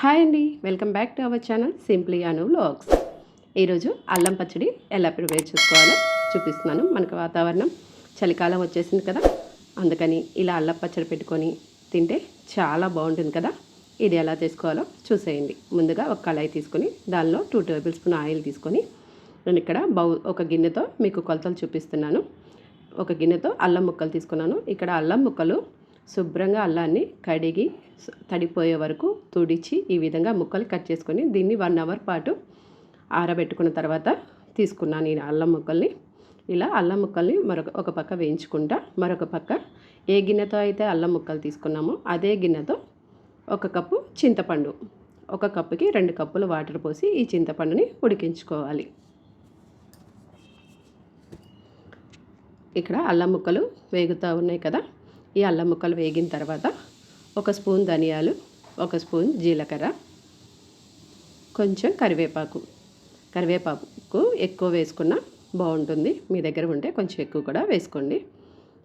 Hi అండి welcome back to our channel simply Anu vlogs. ఈరోజు అల్లం పచ్చడి ఎలా ప్రిపేర్ చేసుకోవాలో చూపిస్తున్నాను. మనకు వాతావరణం చలికాలం వచ్చేసింది కదా అందుకని ఇలా అల్లం పచ్చడి పెట్టుకొని తింటే చాలా బాగుంటుంది కదా. ఇది ఎలా చేసుకోవాలో చూసేయండి. ముందుగా ఒక కళాయి తీసుకొని దానిలో టూ టేబుల్ స్పూన్ ఆయిల్ తీసుకొని నేను ఇక్కడ బౌ ఒక గిన్నెతో మీకు కొలతలు చూపిస్తున్నాను. ఒక గిన్నెతో అల్లం ముక్కలు తీసుకున్నాను. ఇక్కడ అల్లం ముక్కలు శుభ్రంగా అల్లాన్ని కడిగి తడిపోయే వరకు తుడిచి ఈ విధంగా ముక్కలు కట్ చేసుకొని దీన్ని వన్ అవర్ పాటు ఆరబెట్టుకున్న తర్వాత తీసుకున్నాను ఈ అల్లం ముక్కల్ని. ఇలా అల్లం ముక్కల్ని మరొక ఒక పక్క వేయించుకుంటా మరొక పక్క ఏ గిన్నెతో అయితే అల్లం ముక్కలు తీసుకున్నామో అదే గిన్నెతో ఒక కప్పు చింతపండు ఒక కప్పుకి రెండు కప్పులు వాటర్ పోసి ఈ చింతపండుని ఉడికించుకోవాలి. ఇక్కడ అల్లం ముక్కలు వేగుతూ ఉన్నాయి కదా. ఈ అల్లం ముక్కలు వేగిన తర్వాత ఒక స్పూన్ ధనియాలు ఒక స్పూన్ జీలకర్ర కొంచెం కరివేపాకు. కరివేపాకు ఎక్కువ వేసుకున్నా బాగుంటుంది. మీ దగ్గర ఉంటే కొంచెం ఎక్కువ కూడా వేసుకోండి.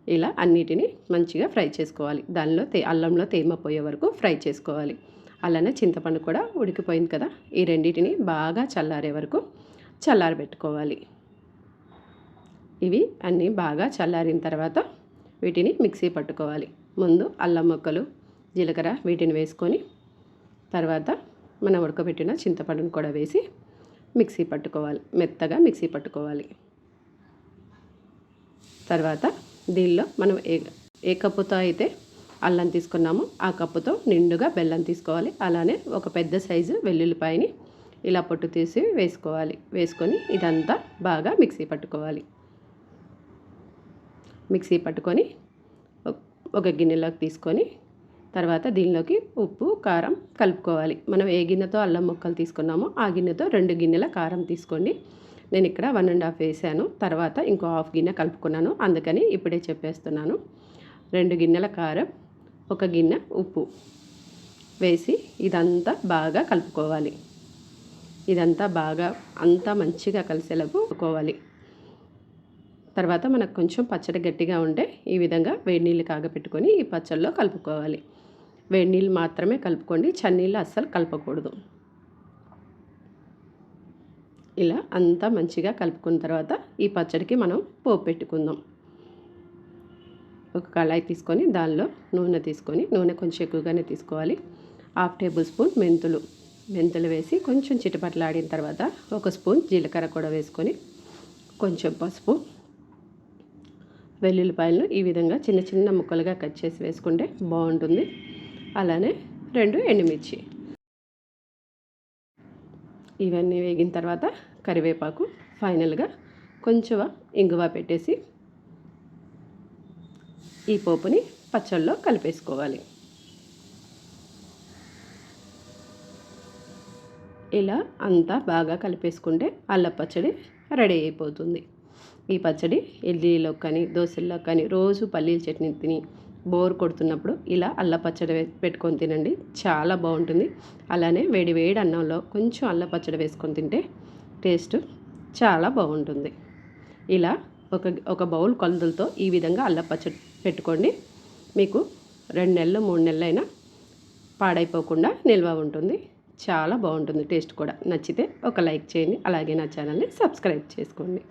ఇలా అన్నిటిని మంచిగా ఫ్రై చేసుకోవాలి. దానిలో తే అల్లంలో తేమ పోయే వరకు ఫ్రై చేసుకోవాలి. అలానే చింతపండు కూడా ఉడికిపోయింది కదా ఈ రెండింటిని బాగా చల్లారే వరకు చల్లారబెట్టుకోవాలి. ఇవి అన్నీ బాగా చల్లారిన తర్వాత వీటిని మిక్సీ పట్టుకోవాలి. ముందు అల్లం ముక్కలు జీలకర్ర వీటిని వేసుకొని తర్వాత మనం ఉడకబెట్టిన చింతపండును కూడా వేసి మిక్సీ పట్టుకోవాలి. మెత్తగా మిక్సీ పట్టుకోవాలి. తర్వాత దీనిలో మనం ఏ ఏ కప్పుతో అయితే అల్లం తీసుకున్నామో ఆ కప్పుతో నిండుగా బెల్లం తీసుకోవాలి. అలానే ఒక పెద్ద సైజు వెల్లుల్లిపాయని ఇలా పొట్టు తీసి వేసుకోవాలి. వేసుకొని ఇదంతా బాగా మిక్సీ పట్టుకోవాలి. మిక్సీ పట్టుకొని ఒక- గిన్నెలోకి తీసుకొని తర్వాత దీనిలోకి ఉప్పు కారం కలుపుకోవాలి. మనం ఏ గిన్నెతో అల్లం ముక్కలు తీసుకున్నామో ఆ గిన్నెతో రెండు గిన్నెల కారం తీసుకోండి. నేను ఇక్కడ వన్ అండ్ హాఫ్ వేసాను. తర్వాత ఇంకో హాఫ్ గిన్నె కలుపుకున్నాను. అందుకని ఇప్పుడే చెప్పేస్తున్నాను. రెండు గిన్నెల కారం ఒక గిన్నె ఉప్పు వేసి ఇదంతా బాగా కలుపుకోవాలి. ఇదంతా బాగా అంతా మంచిగా కలిసేలా కలుపుకోవాలి. తర్వాత మనకు కొంచెం పచ్చడి గట్టిగా ఉంటే ఈ విధంగా వేడి నీళ్ళు కాగపెట్టుకొని ఈ పచ్చడిలో కలుపుకోవాలి. వేడి నీళ్ళు మాత్రమే కలుపుకోండి. చన్నీళ్ళు అస్సలు కలపకూడదు. ఇలా అంతా మంచిగా కలుపుకున్న తర్వాత ఈ పచ్చడికి మనం పోపు పెట్టుకుందాం. ఒక కళాయి తీసుకొని దానిలో నూనె తీసుకొని నూనె కొంచెం ఎక్కువగానే తీసుకోవాలి. హాఫ్ టేబుల్ స్పూన్ మెంతులు. మెంతులు వేసి కొంచెం చిటపట్లాడిన తర్వాత ఒక స్పూన్ జీలకర్ర కూడా వేసుకొని కొంచెం పసుపు వెల్లుల్లిపాయలను ఈ విధంగా చిన్న చిన్న ముక్కలుగా కట్ చేసి వేసుకుంటే బాగుంటుంది. అలానే రెండు ఎండుమిర్చి. ఇవన్నీ వేగిన తర్వాత కరివేపాకు ఫైనల్గా కొంచెం ఇంగువ పెట్టేసి ఈ పోపుని పచ్చళ్ళలో కలిపేసుకోవాలి. ఇలా అంతా బాగా కలిపేసుకుంటే అల్ల పచ్చడి రెడీ అయిపోతుంది. ఈ పచ్చడి ఇడ్లీలో కానీ దోశల్లో కానీ రోజు పల్లీల చట్నీ తిని బోర్ కొడుతున్నప్పుడు ఇలా అల్ల పచ్చడి పెట్టుకొని తినండి. చాలా బాగుంటుంది. అలానే వేడి వేడి అన్నంలో కొంచెం అల్ల పచ్చడి వేసుకొని తింటే టేస్ట్ చాలా బాగుంటుంది. ఇలా ఒక ఒక బౌల్ కొలతలతో ఈ విధంగా అల్ల పచ్చడి పెట్టుకోండి. మీకు రెండు నెలలు మూడు నెలలు అయినా పాడైపోకుండా నిల్వ ఉంటుంది. చాలా బాగుంటుంది టేస్ట్ కూడా. నచ్చితే ఒక లైక్ చేయండి. అలాగే నా ఛానల్ని సబ్స్క్రైబ్ చేసుకోండి.